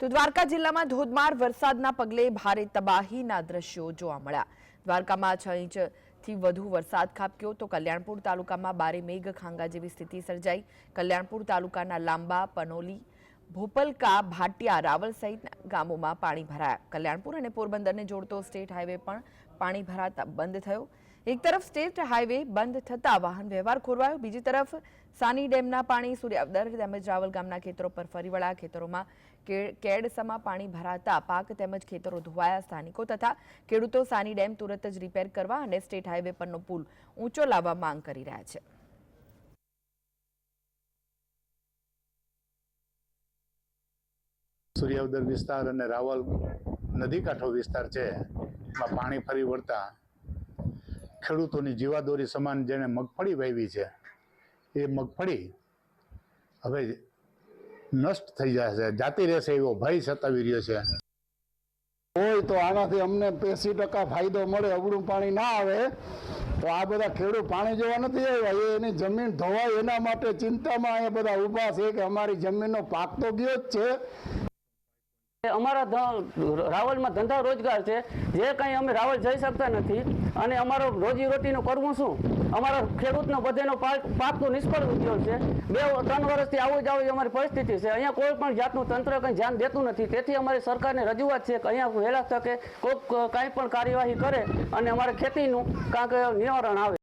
તો દ્વારકા જિલ્લામાં ધોધમાર વરસાદના પગલે ભારે તબાહીના દ્રશ્યો જોવા મળ્યા. દ્વારકામાં છ ઇંચથી વધુ વરસાદ ખાબક્યો તો કલ્યાણપુર તાલુકામાં બારે મેઘ ખાંગા જેવી સ્થિતિ સર્જાઈ. કલ્યાણપુર તાલુકાના લાંબા પનોલી, ભોપલકા, ભાટિયા, રાવલ સહિતના ગામોમાં પાણી ભરાયા. કલ્યાણપુર અને પોરબંદરને જોડતો સ્ટેટ હાઈવે પણ પાણી ભરાતા બંધ થયો. એક તરફ સ્ટેટ હાઈવે બંધ થતા વાહન વ્યવહાર ખોરવાયો, બીજી તરફ સાની ડેમના પાણી સૂર્યાવદર તેમજ રાવલ ગામના ખેતરો પર ફરી વળ્યા. ખેતરોમાં કેડસમાં પાણી ભરાતા પાક તેમજ ખેતરો ધોવાયા સ્થાનિકો તથા ખેડૂતો સાની ડેમ તુરત જ રિપેર કરવા અને સ્ટેટ હાઈવે પરનો પુલ ઊંચો લાવવા માંગ કરી રહ્યા છે. સૂર્યાવદર વિસ્તાર અને રાવલ નદી કાંઠો વિસ્તાર છે પાણી ફરી વળતા ખેડૂતોની જીવાદોરી સમાન જેણે મગફળી વાવી છે, એ મગફળી હવે નષ્ટ થઈ જશે, જાતી રહેશે એવો ભય સતાવી રહ્યો છે. હોય તો આનાથી અમને એસી ટકા ફાયદો મળે, અવળું પાણી ના આવે, તો આ બધા ખેડૂત પાણી જોવા નથી આવ્યા, એ એની જમીન ધોવાય, એના માટે ચિંતામાં એ બધા ઊભા છે કે અમારી જમીનનો પાક તો ગયો જ છે. અમારા રાવલમાં ધંધા રોજગાર છે. જે કંઈ અમે રાવલ જઈ શકતા નથી અને અમારો રોજી રોટીનું કરવું શું? અમારા ખેડૂતનો બધેનો પાક પાકનું નિષ્ફળ ઉદ્યોગ છે. બે ત્રણ વર્ષથી આવું જ આવી અમારી પરિસ્થિતિ છે. અહીંયા કોઈ પણ જાતનું તંત્ર કંઈ ધ્યાન દેતું નથી. તેથી અમારી સરકારને રજૂઆત છે કે અહીંયા વહેલા તકે કોઈક કાંઈ પણ કાર્યવાહી કરે અને અમારે ખેતીનું કાંઈક નિવારણ આવે.